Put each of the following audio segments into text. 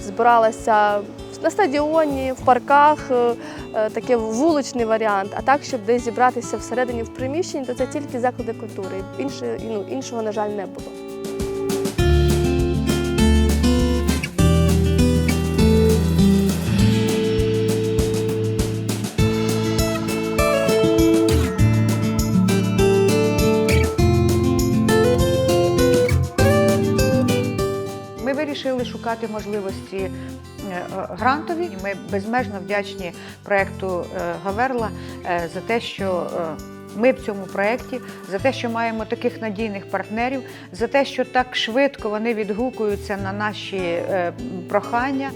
збиралася на стадіоні, в парках, е, е, вуличний варіант. А так, щоб десь зібратися всередині в приміщенні, то це тільки заклади культури. Інше, ну, іншого, на жаль, не було. Вирішили шукати можливості е, грантові. Ми безмежно вдячні проєкту е, Гаверла е, за те, що ми в цьому проєкті, за те, що маємо таких надійних партнерів, за те, що так швидко вони відгукуються на наші прохання.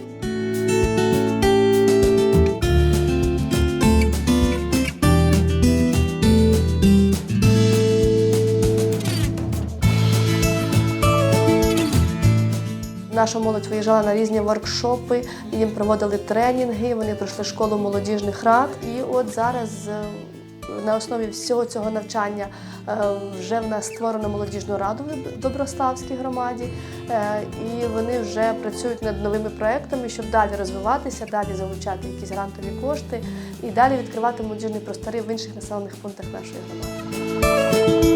Наша молодь виїжджала на різні воркшопи, їм проводили тренінги, вони пройшли школу молодіжних рад. І от зараз е, на основі всього цього навчання е, вже в нас створено молодіжну раду в Доброславській громаді, Е, і вони вже працюють над новими проектами, щоб далі розвиватися, далі залучати якісь грантові кошти і далі відкривати молодіжні простори в інших населених пунктах нашої громади.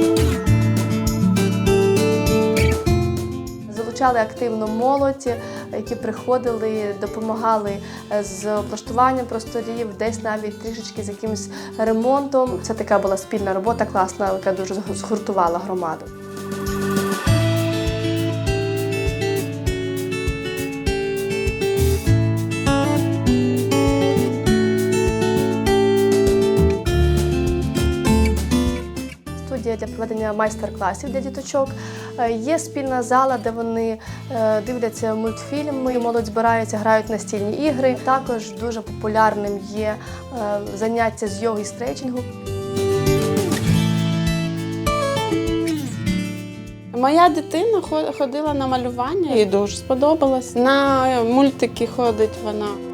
Залучали активно молодь, які приходили, допомагали е, з облаштуванням просторів, десь навіть трішечки з якимось ремонтом. Це така була спільна робота, класна, яка дуже згуртувала громаду. Студія для проведення майстер-класів для діточок. Е, Є спільна зала, де вони е, дивляться мультфільми, молодь збирається, грають настільні ігри. Також дуже популярним є е, заняття з йоги і стрейчингу. Моя дитина ходила на малювання, їй дуже сподобалось. На мультики ходить вона.